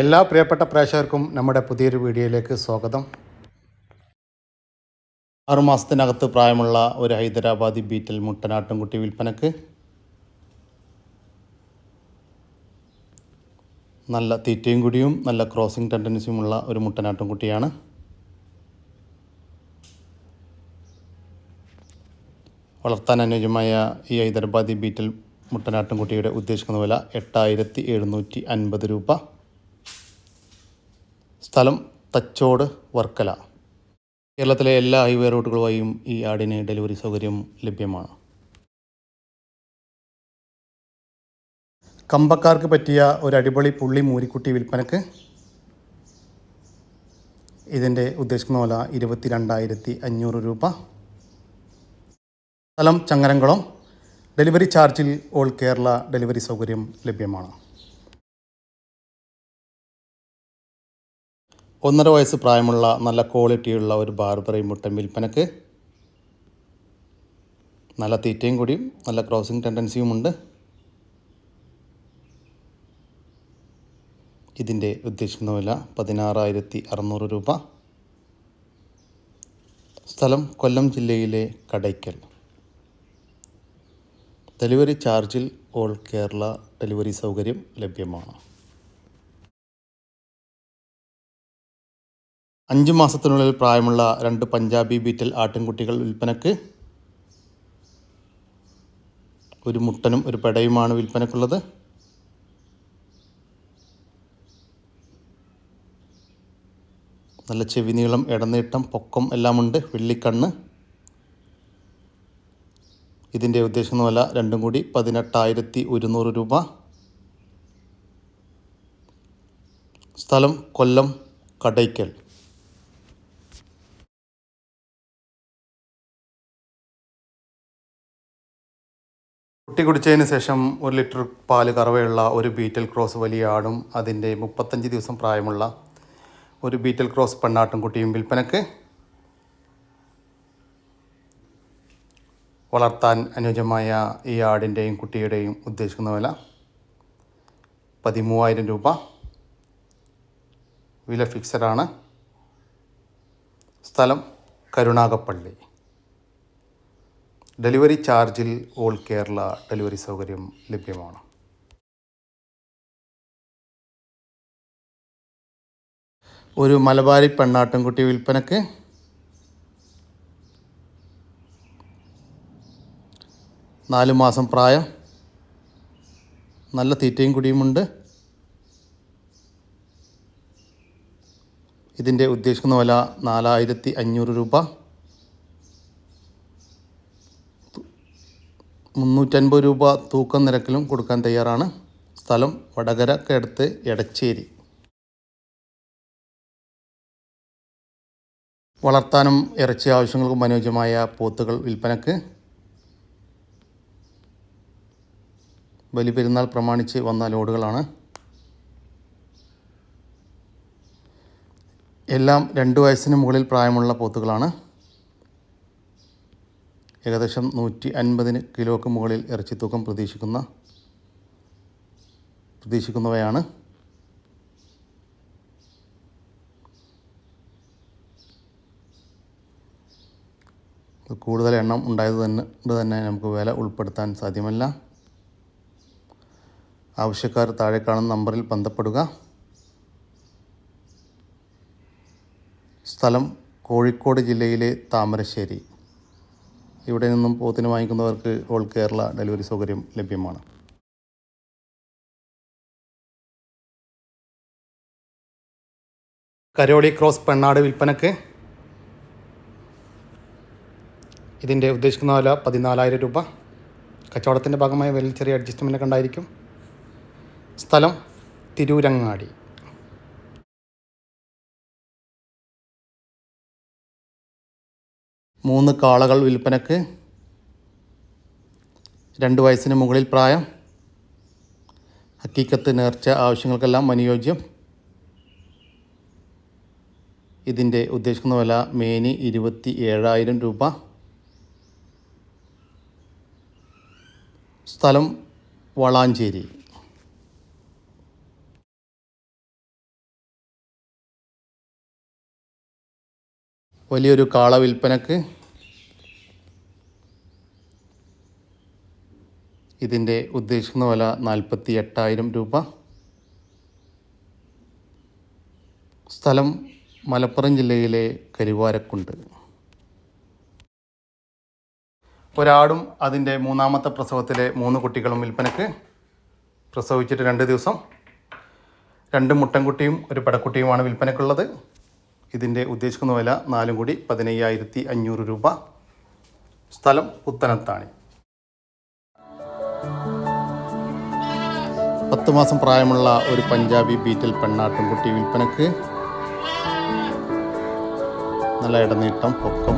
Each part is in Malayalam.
എല്ലാ പ്രിയപ്പെട്ട പ്രേക്ഷകർക്കും നമ്മുടെ പുതിയൊരു വീഡിയോയിലേക്ക് സ്വാഗതം. ആറുമാസത്തിനകത്ത് പ്രായമുള്ള ഒരു ഹൈദരാബാദി ബീറ്റൽ മുട്ടനാട്ടുംകുട്ടി വിൽപ്പനക്ക് നല്ല തീറ്റയും കുടിയും നല്ല ക്രോസിംഗ് ടെൻഡൻസിയുമുള്ള ഒരു മുട്ടനാട്ടുംകുട്ടിയാണ്. വളർത്താൻ അനുയോജ്യമായ ഈ ഹൈദരാബാദി ബീറ്റൽ മുട്ടനാട്ടുംകുട്ടിയുടെ ഉദ്ദേശിക്കുന്ന വില എട്ടായിരത്തി എഴുന്നൂറ്റി അൻപത് രൂപ. സ്ഥലം തച്ചോട് വർക്കല. കേരളത്തിലെ എല്ലാ ഹൈവേ റൂട്ടുകളുമായും ഈ ആടിന് ഡെലിവറി സൗകര്യം ലഭ്യമാണ്. കമ്പക്കാർക്ക് പറ്റിയ ഒരു അടിപൊളി പുള്ളി മൂരിക്കുട്ടി വിൽപ്പനക്ക് ഇതിന്റെ ഉദ്ദേശിക്കുന്ന പോലെ ഇരുപത്തി രണ്ടായിരത്തി അഞ്ഞൂറ് രൂപ. സ്ഥലം ചങ്ങരംകുളം. ഡെലിവറി ചാർജിൽ ഓൾ കേരള ഡെലിവറി സൗകര്യം ലഭ്യമാണ്. ഒന്നര വയസ്സ് പ്രായമുള്ള നല്ല ക്വാളിറ്റിയുള്ള ഒരു ബാർബറി മുട്ടൻ വിൽപ്പനക്ക് നല്ല തീറ്റയും കൂടിയും നല്ല ക്രോസിംഗ് ടെൻഡൻസിയുമുണ്ട് ഇതിന്റെ ഉദ്ദേശിക്കുന്ന വില പതിനാറായിരത്തി അറുന്നൂറ് രൂപ. സ്ഥലം കൊല്ലം ജില്ലയിലെ കടയ്ക്കൽ. ഡെലിവറി ചാർജിൽ ഓൾ കേരള ഡെലിവറി സൗകര്യം ലഭ്യമാണ്. അഞ്ച് മാസത്തിനുള്ളിൽ പ്രായമുള്ള രണ്ട് പഞ്ചാബി ബീറ്റൽ ആട്ടിൻകുട്ടികൾ വിൽപ്പനക്ക് ഒരു മുട്ടനും ഒരു പെടയുമാണ് വിൽപ്പനക്കുള്ളത്. നല്ല ചെവി നീളം ഇടനീട്ടം പൊക്കം എല്ലാമുണ്ട്. വെള്ളിക്കണ്ണ്. ഇതിന്റെ ഉദ്ദേശിക്കുന്ന വില രണ്ടും കൂടി പതിനെട്ടായിരത്തി ഒരുന്നൂറ് രൂപ. സ്ഥലം കൊല്ലം കടയ്ക്കൽ. കുട്ടി കുടിച്ചതിന് ശേഷം ഒരു ലിറ്റർ പാൽ കറവയുള്ള ഒരു ബീറ്റൽ ക്രോസ് വലിയ ആടും അതിന്റെ മുപ്പത്തഞ്ച് ദിവസം പ്രായമുള്ള ഒരു ബീറ്റൽ ക്രോസ് പെണ്ണാട്ടും കുട്ടിയും വിൽപ്പനക്ക് വളർത്താൻ അനുയോജ്യമായ ഈ ആടിന്റെയും കുട്ടിയുടെയും ഉദ്ദേശിക്കുന്ന വില പതിമൂവായിരം രൂപ. വില ഫിക്സഡാണ് സ്ഥലം കരുണാകപ്പള്ളി ഡെലിവറി ചാർജിൽ ഓൾ കേരള ഡെലിവറി സൗകര്യം ലഭ്യമാണ്. ഒരു മലബാരി പെണ്ണാട്ടുംകുട്ടി വിൽപ്പനക്ക് നാല് മാസം പ്രായം നല്ല തീറ്റയും കുടിയുമുണ്ട്. ഇതിന്റെ ഉദ്ദേശിക്കുന്ന വില നാലായിരത്തി അഞ്ഞൂറ് രൂപ. മുന്നൂറ്റൻപത് രൂപ തൂക്കം നിരക്കിലും കൊടുക്കാൻ തയ്യാറാണ്. സ്ഥലം വടകര വടകരക്കടുത്ത് എടച്ചേരി. വളർത്താനും ഇറച്ചി ആവശ്യങ്ങൾക്കും അനുയോജ്യമായ പോത്തുകൾ വിൽപ്പനക്ക്. ബലിപെരുന്നാൾ പ്രമാണിച്ച് വന്ന ലോഡുകളാണ്. എല്ലാം രണ്ട് വയസ്സിന് മുകളിൽ പ്രായമുള്ള പോത്തുകളാണ്. ഏകദേശം നൂറ്റി അൻപതിന് കിലോക്ക് മുകളിൽ ഇറച്ചിത്തൂക്കം പ്രതീക്ഷിക്കുന്ന പ്രതീക്ഷിക്കുന്നവയാണ്. കൂടുതൽ എണ്ണം ഉണ്ടായത് തന്നെ തന്നെ നമുക്ക് വില ഉൾപ്പെടുത്താൻ സാധ്യമല്ല. ആവശ്യക്കാർ താഴെ കാണുന്ന നമ്പറിൽ ബന്ധപ്പെടുക. സ്ഥലം കോഴിക്കോട് ജില്ലയിലെ താമരശ്ശേരി. ഇവിടെ നിന്നും പോത്തിന് വാങ്ങിക്കുന്നവർക്ക് ഓൾ കേരള ഡെലിവറി സൗകര്യം ലഭ്യമാണ്. കരോളി ക്രോസ് പെണ്ണാട് വിൽപ്പനക്ക് ഇതിന്റെ ഉദ്ദേശിക്കുന്ന വില പതിനാലായിരം രൂപ. കച്ചവടത്തിന്റെ ഭാഗമായ വലിയ ചെറിയ അഡ്ജസ്റ്റ്മെന്റ് ഒക്കെ ഉണ്ടായിരിക്കും. സ്ഥലം തിരൂരങ്ങാടി. മൂന്ന് കാളകൾ വിൽപ്പനക്ക്. രണ്ട് വയസ്സിന് മുകളിൽ പ്രായം. ഹക്കീക്കത്ത് നേർച്ച ആവശ്യങ്ങൾക്കെല്ലാം അനുയോജ്യം ഇതിന്റെ ഉദ്ദേശിക്കുന്ന വില മേനി ഇരുപത്തി ഏഴായിരം രൂപ. സ്ഥലം വളാഞ്ചേരി. വലിയൊരു കാള വിൽപ്പനക്ക് ഇതിന്റെ ഉദ്ദേശിക്കുന്ന വില നാൽപ്പത്തി എട്ടായിരം രൂപ. സ്ഥലം മലപ്പുറം ജില്ലയിലെ കരുവാരക്കുണ്ട്. ഒരാടും അതിന്റെ മൂന്നാമത്തെ പ്രസവത്തിലെ മൂന്ന് കുട്ടികളും വിൽപ്പനക്ക് പ്രസവിച്ചിട്ട് രണ്ട് ദിവസം. രണ്ട് മുട്ടൻകുട്ടിയും ഒരു പെടക്കുട്ടിയുമാണ് വിൽപ്പനക്കുള്ളത്. ഇതിന്റെ ഉദ്ദേശിക്കുന്ന വില നാലും കൂടി പതിനയ്യായിരത്തി അഞ്ഞൂറ് രൂപ. സ്ഥലം പുത്തനത്താണി. പത്ത് മാസം പ്രായമുള്ള ഒരു പഞ്ചാബി ബീറ്റൽ പെണ്ണാട്ടുംകുട്ടി വിൽപ്പനക്ക്. നല്ല ഇടനീട്ടം പൊക്കം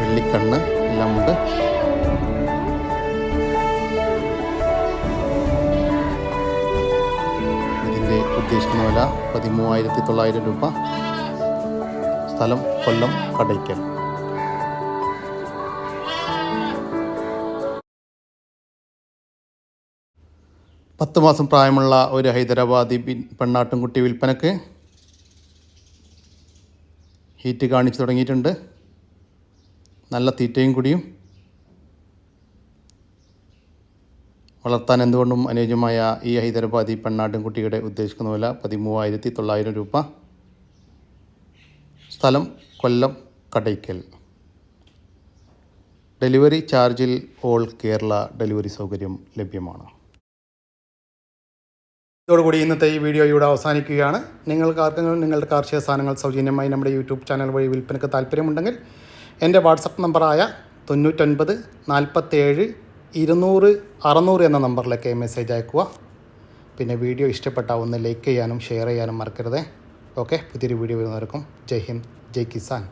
വെള്ളിക്കണ്ണ് എല്ലാം ഉദ്ദേശിക്കുന്ന വില പതിമൂവായിരത്തി തൊള്ളായിരം രൂപ. സ്ഥലം കൊല്ലം കടയ്ക്കൽ. പത്ത് മാസം പ്രായമുള്ള ഒരു ഹൈദരാബാദി പെണ്ണാട്ടുംകുട്ടി വിൽപ്പനക്ക് ഹീറ്റ് കാണിച്ചു തുടങ്ങിയിട്ടുണ്ട്. നല്ല തീറ്റയും കുടിയും വളർത്താൻ എന്തുകൊണ്ടും അനുയോജ്യമായ ഈ ഹൈദരാബാദി പെണ്ണാട്ടുംകുട്ടിയുടെ ഉദ്ദേശിക്കുന്ന വില പതിമൂവായിരത്തി തൊള്ളായിരം രൂപ. സ്ഥലം കൊല്ലം കടയ്ക്കൽ. ഡെലിവറി ചാർജിൽ ഓൾ കേരള ഡെലിവറി സൗകര്യം ലഭ്യമാണ്. ഇതോടുകൂടി ഇന്നത്തെ ഈ വീഡിയോ ഇവിടെ അവസാനിക്കുകയാണ്. നിങ്ങൾക്ക് ആർക്കെങ്കിലും നിങ്ങളുടെ കാർഷിക സാധനങ്ങൾ സൗജന്യമായി നമ്മുടെ യൂട്യൂബ് ചാനൽ വഴി വിൽപ്പനയ്ക്ക് താല്പര്യമുണ്ടെങ്കിൽ എന്റെ വാട്സപ്പ് നമ്പറായ തൊണ്ണൂറ്റൊൻപത് നാൽപ്പത്തേഴ് ഇരുന്നൂറ് അറുന്നൂറ് എന്ന നമ്പറിലേക്ക് മെസ്സേജ് അയക്കുക. പിന്നെ വീഡിയോ ഇഷ്ടപ്പെട്ട ഒന്ന് ലൈക്ക് ചെയ്യാനും ഷെയർ ചെയ്യാനും മറക്കരുത്. ഓക്കെ പുതിയൊരു വീഡിയോ വരുന്നവർക്കും ജയ് ഹിന്ദ് ജയ് കിസാൻ.